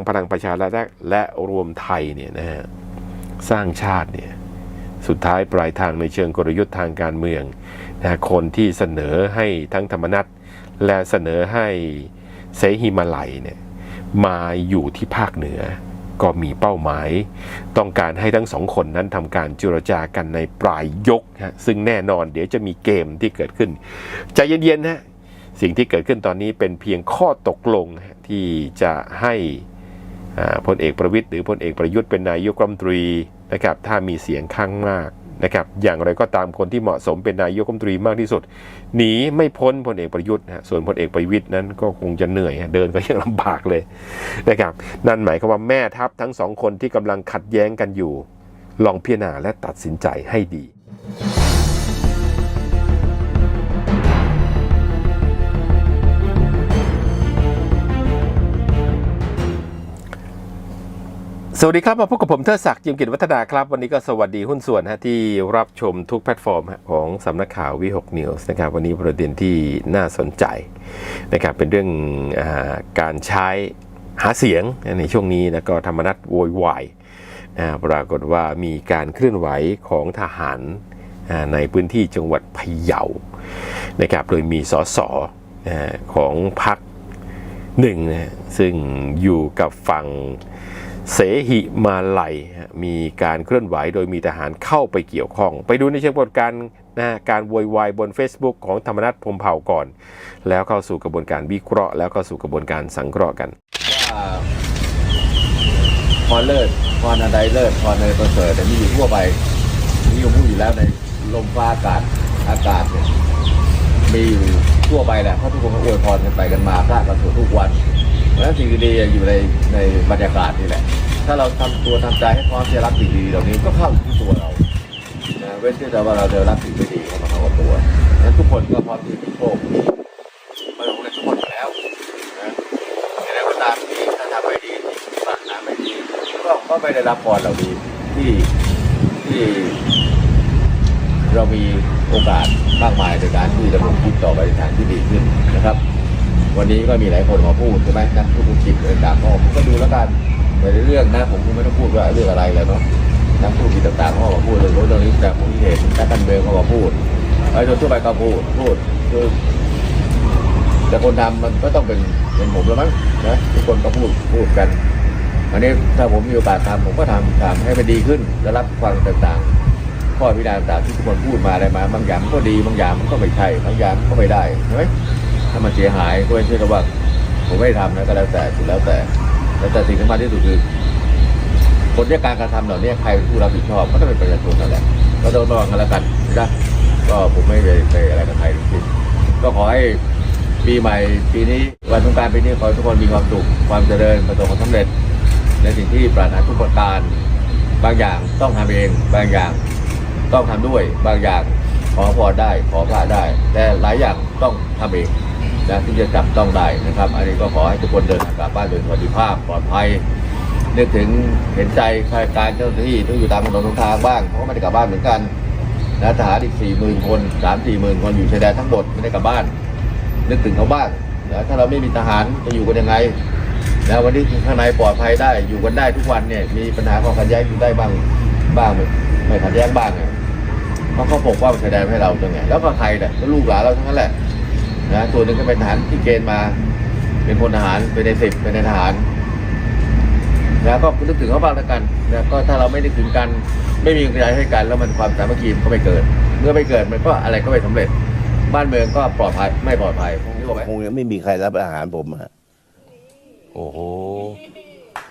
งพลังประชารัฐและและรวมไทยเนี่ยนะฮะสร้างชาติเนี่ยสุดท้ายปลายทางในเชิงกลยุทธ์ทางการเมืองนะคนที่เสนอให้ทั้งธรรมนัตและเสนอให้เสหิมาลัยเนี่ยมาอยู่ที่ภาคเหนือ ก็มีเป้าหมาย ต้องการให้ทั้งสองคนนั้นทำการเจรจากันในปลายยกฮะซึ่งแน่นอนเดี๋ยวจะมีเกมที่เกิดขึ้นใจเย็นๆนะสิ่งที่เกิดขึ้นตอนนี้เป็นเพียงข้อตกลงที่จะให้ พลเอกประวิตยหรือพลเอกประยุทธ์เป็นนายกรัฐมนตรีนะครับถ้ามีเสียงข้างมากนะครับอย่างไรก็ตามคนที่เหมาะสมเป็นนายกรัฐมนตรีมากที่สุด หนีไม่พ้นพลเอกประยุทธ์นะส่วนพลเอกประวิตยนั้นก็คงจะเหนื่อย เดินก็ยังลำบากเลยนะครับนั่นหมายความว่าแม่ทัพทั้งสองคนที่กำลังขัดแย้งกันอยู่ ลองพิจารณาและตัดสินใจให้ดี สวัสดีครับ มาพบกับผมเทิดศักดิ์จิมกิจวัฒนาครับ วันนี้ก็สวัสดีหุ้นส่วนฮะที่รับชมทุกแพลตฟอร์มของสำนักข่าววิหกนิวส์นะครับ วันนี้ประเด็นที่น่าสนใจนะครับเป็นเรื่องอาการใช้หาเสียงในช่วงนี้นะก็ธรรมนัตโวยวายนะปรากฏว่ามีการเคลื่อนไหวของทหารในพื้นที่จังหวัดพะเยานะครับโดยมีสสของพรรคหนึ่งนะซึ่งอยู่กับฝั่ง เสหิมาลัยมีการเคลื่อนไหวโดยมีทหารเข้าไปเกี่ยวข้อง ไปดูในเชิงกระบวนการนะการโวยวายบน Facebook ของธรรมนัฐพมเผ่าก่อน แล้วเข้าสู่กระบวนการวิเคราะห์ แล้วเข้าสู่กระบวนการสังเคราะห์กันว่าพรเลิศพรอะไรเลิศพรในประเสริฐแต่มีอยู่ทั่วไปมีอยู่พูดอยู่แล้วในลมฟ้าอากาศอากาศเนี่ยมีอยู่ทั่วไปแหละเพราะทุกคนก็อวยพรกันไปกันมาพระกันสวดทุกวัน เพราะฉะนั้นสิ่งดีๆอยู่ในในบรรยากาศนี่แหละ ถ้าเราทำตัวทำใจให้พร้อมจะรับสิ่งดีๆเหล่านี้ก็เข้าที่ตัวเรานะเว้นที่แต่ว่าเราจะรับสิ่งไม่ดีเข้ามาเข้ากับตัวเพราะฉะนั้นทุกคนก็พร้อมที่จะมีโชคมันของทุกคนอยู่แล้วนะอย่างไรก็ตามที่ถ้าทำไม่ดีที่ปารถนาไม่ดีก็ก็ไม่ได้รับพรเหล่านี้ที่ที่เรามีโอกาสมากมายในการที่จะลงคิดต่อไปในทางที่ดีขึ้นนะครับ วันนี้ก็มีหลายคนมาพูดใช่ไหมนักธุรกิจต่างๆก็ผมก็ดูแล้วกันในเรื่องนะผมคงไม่ต้องพูดว่าเรื่องอะไรแล้วเนาะนักธุรกิจต่างๆเขาก็มาพูดเรื่องโน้นเรื่องนี้แต่ผมเห็นนักการเมืองเขามาพูดไอ้คนทั่วไปก็พูดพูดคือแต่คนทำมันก็ต้องเป็นเป็นผมแล้วมั้งนะทุกคนก็พูดพูดกันอันนี้ถ้าผมมีโอกาสทำผมก็ทำทำให้มันดีขึ้นและรับฟังต่างๆ ข้อพิจารณาต่างๆที่ทุกคนพูดมาอะไรมา บางอย่างมันก็ดีบางอย่างมันก็ไม่ใช่บางอย่างมันก็ไม่ได้ใช่ไหม ถ้ามันเสียหายก็ไม่ใช่กับว่าผมไม่ทำนะก็แล้วแต่สุดแล้วแต่ แล้วแต่สิ่งที่มาที่สุดคือผลจากการกระทำเหล่านี้ใครเป็นผู้รับผิดชอบก็ต้องเป็นประชาชนนั่นแหละก็โดนระวังกันแล้วกันนะก็ผมไม่ไปอะไรกับใครทั้งสิ้นก็ขอให้ปีใหม่ปีนี้วันสงการปีนี้ขอให้ทุกคนมีความสุขความเจริญประสบความสำเร็จ ในสิ่งที่ปรารถนาทุกประการ บางอย่างต้องทำเองบางอย่างต้องทำด้วย บางอย่างขอพรได้ขอพระได้ แต่หลายอย่างต้องทำเอง นะที่จะจับต้องได้นะครับ อันนี้ก็ขอให้ทุกคนเดินทางกลับบ้านโดยสวัสดิภาพปลอดภัยนึกถึงเห็นใจข้าราชการเจ้าหน้าที่ที่อยู่ตามถนนทางบ้างเพราะก็ไม่ได้กลับบ้านเหมือนกันนะทหารอีกสี่หมื่นคนสามสี่หมื่นคนอยู่ชายแดนทั้งหมดไม่ได้กลับบ้าน นึกถึงเขาบ้างนะถ้าเราไม่มีทหารจะอยู่กันยังไงนะวันนี้ข้างในปลอดภัยได้อยู่กันได้ทุกวันเนี่ยมีปัญหาความขัดแย้งอยู่ได้บ้างบ้างไม่ไม่ขัดแย้งบ้างเนี่ยเพราะเขาปกป้องชายแดนให้เราตรงไงแล้วก็ใครเนี่ยก็ลูกหลานเราทั้งนั้นแหละ นะส่วนหนึ่งก็เป็นทหารที่เกณฑ์มา เป็นพลทหารเป็นในสิบเป็นในทหารนะก็นึกถึงเขาบ้างแล้วกันนะก็ถ้าเราไม่นึกถึงกัน ไม่มีกำลังใจให้กัน แล้วมันความสามัคคีมันก็ไม่เกิด เมื่อไม่เกิดมันก็อะไรก็ไม่สำเร็จ บ้านเมืองก็ปลอดภัยไม่ปลอดภัยผมคิดว่าไหมคงยังไม่มีใครรับอาหารผมอะโอ้โห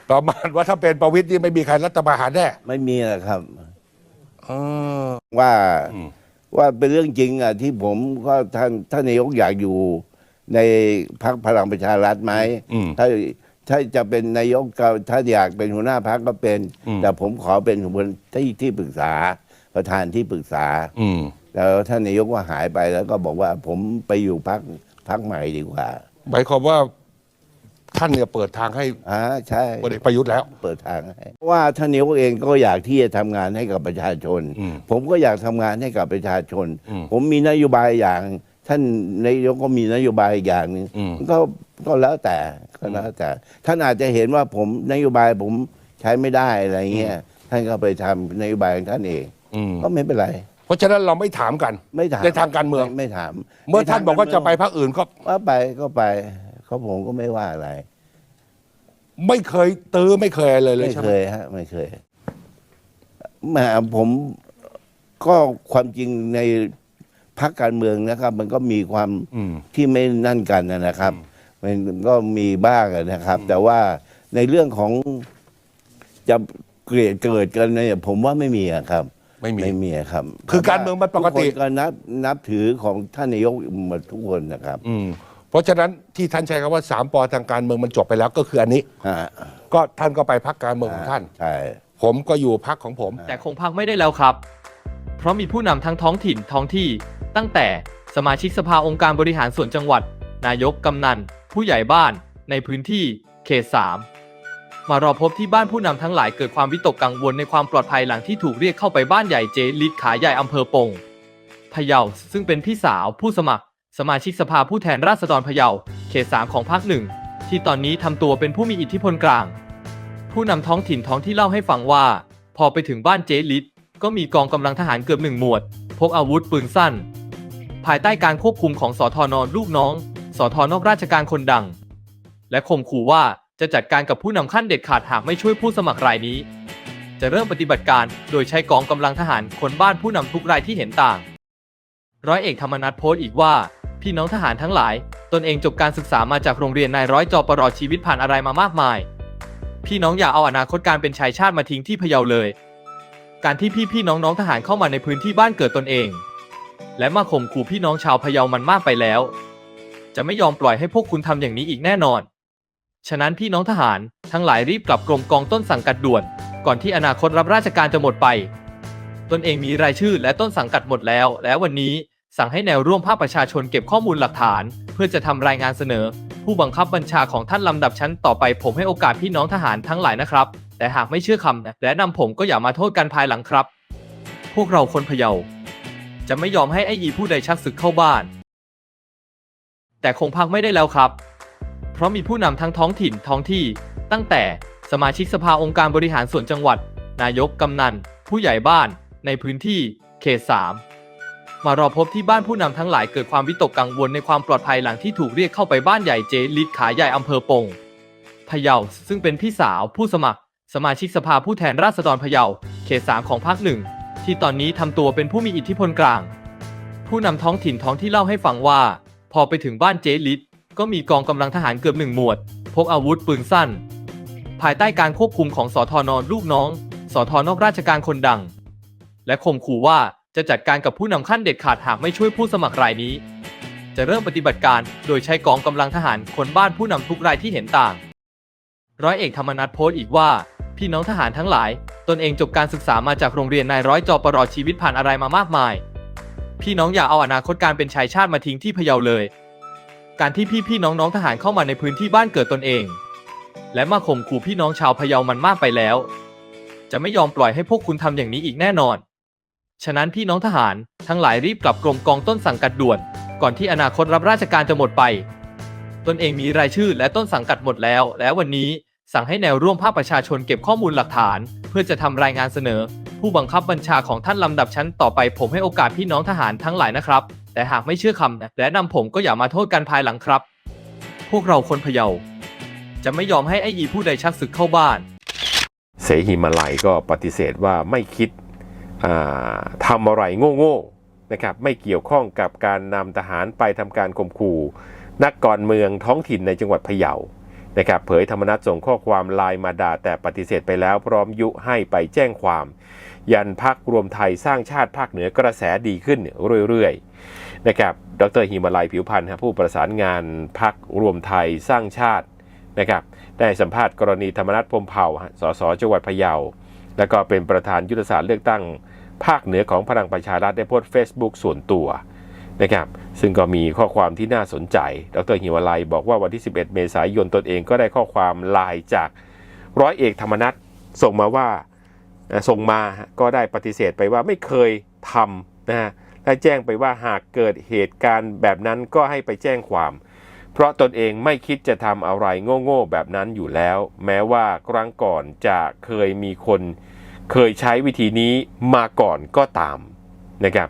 ประมาณว่าถ้าเป็นประวิตยนี่ไม่มีใครรัฐประหารแน่ไม่มีนะครับเออว่าอืม ว่าเป็นเรื่องจริงอะที่ผมก็ท่านท่านนายกอยากอยู่ในพรรคพลังประชารัฐไหมอืมถ้าถ้าจะเป็นนายกก็ถ้าอยากเป็นหัวหน้าพรรคก็เป็นอืมแต่ผมขอเป็นหัวที่ที่ปรึกษาประธานที่ปรึกษาอืมแล้วท่านนายกก็หายไปแล้วก็บอกว่าผมไปอยู่พรรคพรรคใหม่ดีกว่าหมายความว่า ท่านเนี่ยเปิดทางให้อ่าใช่พลเอกประยุทธ์แล้ว เปิดทางให้เพราะว่าท่านนายกเองก็อยากที่จะทำงานให้กับประชาชน อืมผมก็อยากทำงานให้กับประชาชน อืมผมมีนโยบายอย่าง ท่านนายกก็มีนโยบายอีกอย่างหนึ่งอืม ก็ก็แล้วแต่ก็แล้วแต่ ท่านอาจจะเห็นว่าผมนโยบายผมใช้ไม่ได้อะไรเงี้ยท่านก็ไปทำนโยบายของท่านเอง อืมก็ไม่เป็นไร เพราะฉะนั้นเราไม่ถามกัน ไม่ถามในทางการเมือง ไไม่ถามเมื่อท่านบอกว่าจะไปพรรคอื่นก็ว่าไปก็ไป เขาผมก็ไม่ว่าอะไร ไม่เคยตื้อไม่เคยอะไรเลยไม่ใช่ไหเคมยฮะ ไม่เคยแหมาผมก็ความจริงในพรรคการเมืองนะครับ มันก็มีความ อืม ที่ไม่นั่นกันนะครับ มันก็มีบ้างอะนะครับ แต่ว่าในเรื่องของจะเกลียดเกิดกันเนี่ยผมว่าไม่มีอะครับไม่มีไม่มีอะครับคือการเมืองมันปกติ ทุคนก็นับนับถือของท่านนายกหมดทุกคนนะครับ อืม เพราะฉะนั้นที่ท่านใช้คำว่าสามปอทางการเมืองมันจบไปแล้วก็คืออันนี้ฮะก็ท่านก็ไปพักการเมืองของท่าน ใช่ ผมก็อยู่พักของผม แต่คงพักไม่ได้แล้วครับ เพราะมีผู้นำทั้งท้องถิ่นท้องที่ ตั้งแต่สมาชิกสภาองค์การบริหารส่วนจังหวัด นายกกำนัน ผู้ใหญ่บ้านในพื้นที่เขต3มารอพบที่บ้านผู้นำทั้งหลายเกิดความวิตกกังวลในความปลอดภัยหลังที่ถูกเรียกเข้าไปบ้านใหญ่เจลิดขาใหญ่อำเภอปงพะเยาซึ่งเป็นพี่สาวผู้สมัคร สมาชิกสภาผู้แทนราษฎรพะเยา เขต3ของพรรคหนึ่ง ที่ตอนนี้ทำตัวเป็นผู้มีอิทธิพลกลาง ผู้นำท้องถิ่นท้องที่เล่าให้ฟังว่า พอไปถึงบ้านเจลิตก็มีกองกำลังทหารเกือบหนึ่งหมวด พกอาวุธปืนสั้น ภายใต้การควบคุมของสอทอนลูกน้องสอทอนอกราชการคนดัง และข่มขู่ว่าจะจัดการกับผู้นำขั้นเด็ดขาดหากไม่ช่วยผู้สมัครรายนี้ จะเริ่มปฏิบัติการโดยใช้กองกำลังทหารคนบ้านผู้นำทุกรายที่เห็นต่าง ร้อยเอกธรรมนัฐโพสต์อีกว่า พี่น้องทหารทั้งหลาย ตนเองจบการศึกษามาจากโรงเรียนนายร้อยจอปรอชีวิตผ่านอะไรมามากมาย พี่น้องอย่าเอาอนาคตการเป็นชายชาติมาทิ้งที่พะเยาเลย การที่พี่พี่ๆน้องทหารเข้ามาในพื้นที่บ้านเกิดตนเอง และมาข่มขู่พี่น้องชาวพะเยามันมากไปแล้ว จะไม่ยอมปล่อยให้พวกคุณทำอย่างนี้อีกแน่นอน ฉะนั้นพี่น้องทหารทั้งหลายรีบกลับกรมกองต้นสังกัดด่วน ก่อนที่อนาคตรับราชการจะหมดไป ตนเองมีรายชื่อและต้นสังกัดหมดแล้ว และวันนี้ สั่งให้แนวร่วมภาคประชาชนเก็บข้อมูลหลักฐาน เพื่อจะทำรายงานเสนอ ผู้บังคับบัญชาของท่านลำดับชั้นต่อไป ผมให้โอกาสพี่น้องทหารทั้งหลายนะครับ แต่หากไม่เชื่อคำและนำผมก็อย่ามาโทษกันภายหลังครับ พวกเราคนพะเยา จะไม่ยอมให้ไอ้อีผู้ใดชักศึกเข้าบ้าน แต่คงพักไม่ได้แล้วครับ เพราะมีผู้นำทั้งท้องถิ่นท้องที่ ตั้งแต่สมาชิกสภาองค์การบริหารส่วนจังหวัด นายกกำนัน ผู้ใหญ่บ้าน ในพื้นที่เขต3 มารอพบที่บ้านผู้นำทั้งหลายเกิดความวิตกกังวลในความปลอดภัยหลังที่ถูกเรียกเข้าไปบ้านใหญ่เจลิดขาใหญ่อำเภอปงพะเยาซึ่งเป็นพี่สาวผู้สมัคร สมาชิกสภาผู้แทนราษฎรพะเยาเขต3ของพรรคหนึ่งที่ตอนนี้ทำตัวเป็นผู้มีอิทธิพลกลาง ผู้นำท้องถิ่นท้องที่เล่าให้ฟังว่า พอไปถึงบ้านเจลิดก็มีกองกำลังทหารเกือบหนึ่งหมวด พกอาวุธปืนสั้น ภายใต้การควบคุมของสอทอนลูกน้องสอทอนอกราชการคนดัง และข่มขู่ว่า จะจัดการกับผู้นำขั้นเด็ดขาดหากไม่ช่วยผู้สมัครรายนี้ จะเริ่มปฏิบัติการโดยใช้กองกำลังทหารคนบ้านผู้นำทุกรายที่เห็นต่าง ร้อยเอกธรรมนัฐโพสต์อีกว่า พี่น้องทหารทั้งหลาย ตนเองจบการศึกษามาจากโรงเรียนนายร้อยจอปรอชีวิตผ่านอะไรมามากมาย พี่น้องอย่าเอาอนาคตการเป็นชายชาติมาทิ้งที่พะเยาเลย การที่พี่พี่ๆน้องทหารเข้ามาในพื้นที่บ้านเกิดตนเอง และมาข่มขู่พี่น้องชาวพะเยามันมากไปแล้ว จะไม่ยอมปล่อยให้พวกคุณทำอย่างนี้อีกแน่นอน ฉะนั้นพี่น้องทหารทั้งหลายรีบกลับกรมกองต้นสังกัดด่วน ก่อนที่อนาคตรับราชการจะหมดไป ตนเองมีรายชื่อและต้นสังกัดหมดแล้ว และวันนี้สั่งให้แนวร่วมภาคประชาชนเก็บข้อมูลหลักฐาน เพื่อจะทำรายงานเสนอ ผู้บังคับบัญชาของท่านลำดับชั้นต่อไป ผมให้โอกาสพี่น้องทหารทั้งหลายนะครับ แต่หากไม่เชื่อคำและนำผมก็อย่ามาโทษกันภายหลังครับ พวกเราคนพะเยา จะไม่ยอมให้ไอ้อีผู้ใดชักศึกเข้าบ้าน เสหิมาลัยก็ปฏิเสธว่าไม่คิด ทำอะไรโง่ๆนะครับไม่เกี่ยวข้องกับการนำทหารไปทำการข่มขู่ นักการเมืองท้องถิ่นในจังหวัดพะเยานะครับเผยธรรมนัฐส่งข้อความไลน์มาด่าแต่ปฏิเสธไปแล้ว พร้อมยุให้ไปแจ้งความ ยันพักรวมไทยสร้างชาติภาคเหนือกระแสดีขึ้นเรื่อยๆนะครับดรหิมาลัยผิวพันธ์ผู้ประสานงานพักรวมไทยสร้างชาตินะครับได้สัมภาษณ์กรณีธรรมนัฐพมเผ่าสสจังหวัดพะเยา แล้วก็เป็นประธานยุทธศาสตร์เลือกตั้ง ภาคเหนือของพลังประชารัฐได้โพสต์ Facebook ส่วนตัวนะครับซึ่งก็มีข้อความที่น่าสนใจ ดรหิวาลัยบอกว่าวันที่ 11 เมษายนตนเองก็ได้ข้อความไลน์จากร้อยเอกธรรมนัฐส่งมาว่าส่งมาก็ได้ปฏิเสธไปว่าไม่เคยทำนะฮะและแจ้งไปว่าหากเกิดเหตุการณ์แบบนั้นก็ให้ไปแจ้งความ เพราะตนเองไม่คิดจะทำอะไรโง่ๆแบบนั้นอยู่แล้ว แม้ว่าครั้งก่อนจะเคยมีคน เคยใช้วิธีนี้มาก่อนก็ตามนะครับ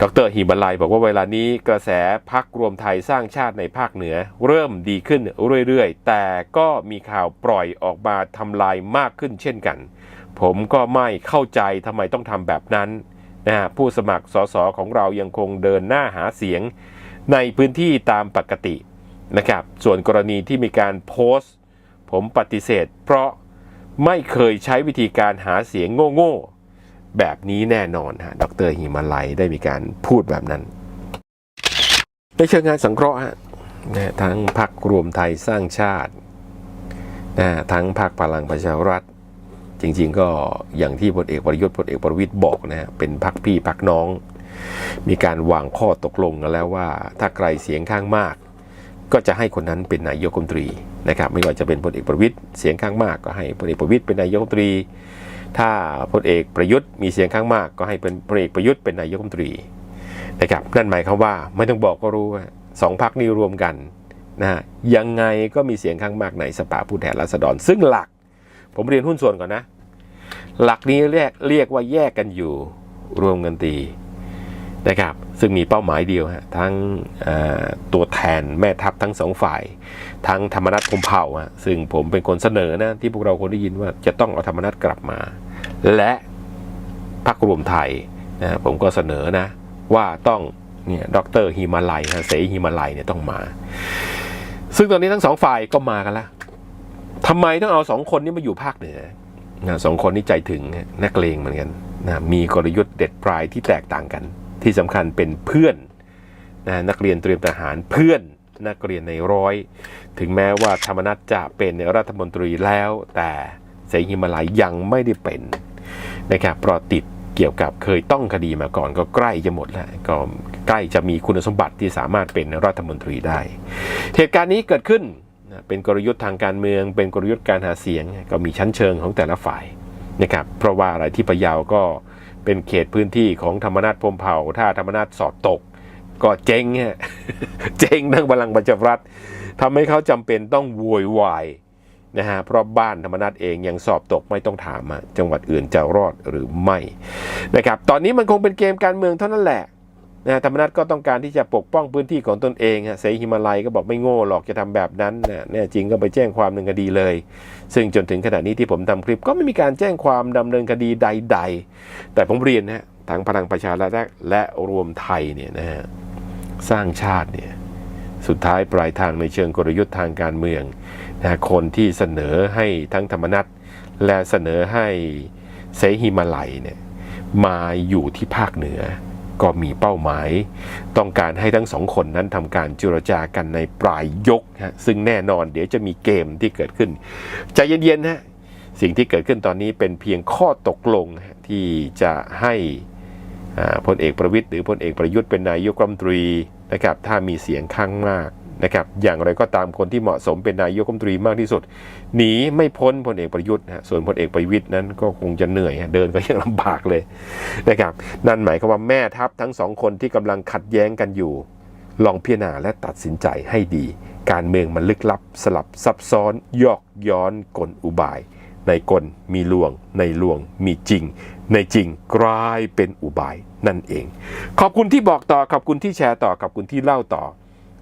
ดรหิบัลไลบอกว่าเวลานี้กระแสพักรวมไทยสร้างชาติในภาคเหนือ เริ่มดีขึ้นเรื่อยๆ แต่ก็มีข่าวปล่อยออกมาทำลายมากขึ้นเช่นกัน ผมก็ไม่เข้าใจทำไมต้องทำแบบนั้นนะฮะผู้สมัครสสของเรายังคงเดินหน้าหาเสียงในพื้นที่ตามปกตินะครับ ส่วนกรณีที่มีการโพสต์ ผมปฏิเสธ เพราะ ไม่เคยใช้วิธีการหาเสียงโง่ๆ แบบนี้แน่นอนฮะดรหิมาลัยได้มีการพูดแบบนั้น ในเชิงงานสังเคราะห์ฮะทั้งพรรครวมไทยสร้างชาตินะทั้งพรรคพลังประชารัฐ จริงๆก็อย่างที่พลเอกประยุทธ์พลเอกประวิตยบอกนะฮะเป็นพรรคพี่พรรคน้อง มีการวางข้อตกลงกันแล้วว่า ถ้าใครเสียงข้างมาก ก็จะให้คนนั้นเป็นนายกรัฐมนตรีนะครับ ไม่ว่าจะเป็นพลเอกประวิตยเสียงข้างมากก็ให้พลเอกประวิตยเป็นนายกรัฐมนตรี ถ้าพลเอกประยุทธ์มีเสียงข้างมากก็ให้เป็นพลเอกประยุทธ์เป็นนายกรัฐมนตรีนะครับนั่นหมายความว่าไม่ต้องบอกก็รู้ว่าสองพรรคนี้รวมกันนะฮะยังไงก็มีเสียงข้างมากในสภาผู้แทนราษฎร ซึ่งหลัก ผมเรียนหุ้นส่วนก่อนนะ หลักนี้เรียกเรียกว่าแยกกันอยู่รวมกันตี นะครับซึ่งมีเป้าหมายเดียวฮะทั้งตัวแทนแม่ทัพทั้งสองฝ่าย ทั้งธรรมนัฐพมเผ่าอะซึ่งผมเป็นคนเสนอนะที่พวกเราคนได้ยินว่าจะต้องเอาธรรมนัฐกลับมา และพรรครวมไทยนะผมก็เสนอนะว่าต้องเนี่ยดรฮิมาลัยฮะเสฮิมาลัยเนี่ยต้องมา ซึ่งตอนนี้ทั้งสองฝ่ายก็มากันแล้วทำไมต้องเอาสองคนนี้มาอยู่ภาคเหนือนะสองคนนี้ใจถึงนะนักเลงเหมือนกันนะมีกลยุทธ์เด็ดปลายที่แตกต่างกัน ที่สำคัญเป็นเพื่อนนะนักเรียนเตรียมทหารเพื่อนนักเรียนในร้อย ถึงแม้ว่าธรรมนัฐจะเป็นรัฐมนตรีแล้ว แต่เสหิมาลัยยังไม่ได้เป็นนะครับเพราะติดเกี่ยวกับเคยต้องคดีมาก่อนก็ใกล้จะหมดแล้วก็ใกล้จะมีคุณสมบัติที่สามารถเป็นรัฐมนตรีได้ เหตุการณ์นี้เกิดขึ้นเป็นกลยุทธ์ทางการเมือง เป็นกลยุทธ์การหาเสียง ก็มีชั้นเชิงของแต่ละฝ่ายนะครับเพราะว่าอะไรที่พะเยาก็ เป็นเขตพื้นที่ของธรรมนัฐพมเผ่า ถ้าธรรมนัฐสอบตก ก็เจ๊งฮะเจ๊งทั้งพลังประชารัฐทำให้เขาจำเป็นต้องโวยวายนะฮะเพราะบ้านธรรมนัตเองยังสอบตกไม่ต้องถามอะจังหวัดอื่นจะรอดหรือไม่นะครับตอนนี้มันคงเป็นเกมการเมืองเท่านั้นแหละ นะธรรมนัฐก็ต้องการที่จะปกป้องพื้นที่ของตนเองฮะเสหิมาลัยก็บอกไม่โง่หรอกจะทำแบบนั้นนะแน่จริงก็ไปแจ้งความดำเนินคดีเลย ซึ่งจนถึงขณะนี้ที่ผมทำคลิปก็ไม่มีการแจ้งความดำเนินคดีใด ๆ แต่ผมเรียนนะทั้งพลังประชารัฐและและรวมไทยเนี่ยนะฮะสร้างชาติเนี่ยสุดท้ายปลายทางในเชิงกลยุทธ์ทางการเมืองนะคนที่เสนอให้ทั้งธรรมนัตและเสนอให้เสหิมาลัยเนี่ยมาอยู่ที่ภาคเหนือ ก็มีเป้าหมาย ต้องการให้ทั้งสองคนนั้นทำการเจรจากันในปลายยกฮะซึ่งแน่นอนเดี๋ยวจะมีเกมที่เกิดขึ้น ใจเย็นๆนะสิ่งที่เกิดขึ้นตอนนี้เป็นเพียงข้อตกลงที่จะให้พลเอกประวิตยหรือพลเอกประยุทธ์เป็นนายกรัฐมนตรีนะครับถ้ามีเสียงข้างมาก นะครับอย่างไรก็ตามคนที่เหมาะสมเป็นนายกรัฐมนตรีมากที่สุด หนีไม่พ้นพลเอกประยุทธ์นะส่วนพลเอกประวิตยนั้นก็คงจะเหนื่อยเดินก็ยังลำบากเลยนะครับนั่นหมายความว่าแม่ทัพทั้งสองคนที่กำลังขัดแย้งกันอยู่ ลองพิจารณาและตัดสินใจให้ดี การเมืองมันลึกลับ สลับซับซ้อนยอกย้อนกลอุบาย ในกลมีลวง ในลวงมีจริง ในจริงกลายเป็นอุบายนั่นเอง ขอบคุณที่บอกต่อขอบคุณที่แชร์ต่อขอบคุณที่เล่าต่อ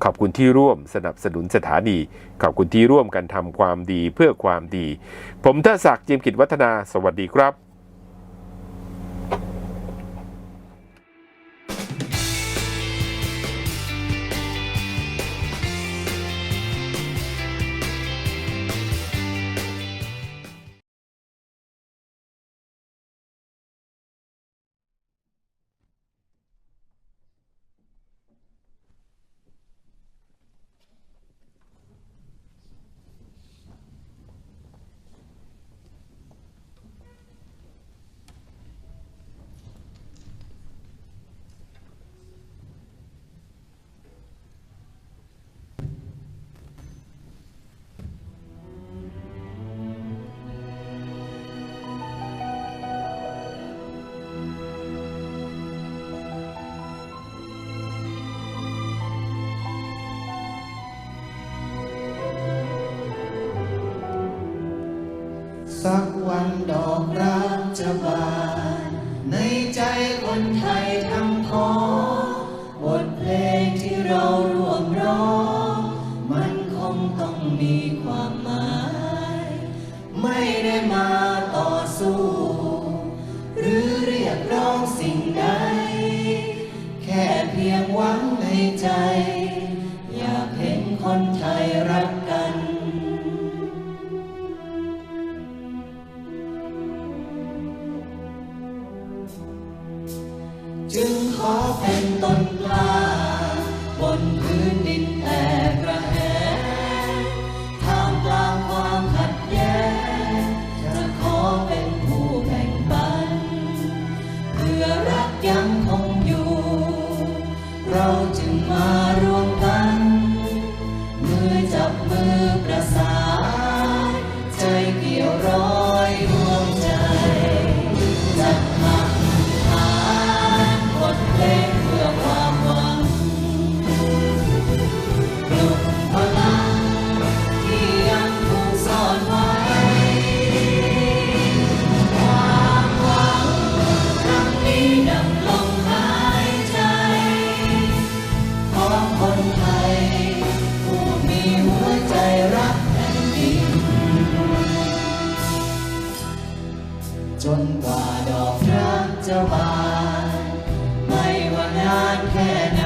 ขอบคุณที่ร่วมสนับสนุนสถานี ขอบคุณที่ร่วมกันทำความดีเพื่อความดี ผมเทศศักดิ์จิมกิจวัฒนา สวัสดีครับ ดอกรัึงมารวมกันมือจับมือ จนกว่าดอกรักจะบาน ไม่ว่านานแค่ไหน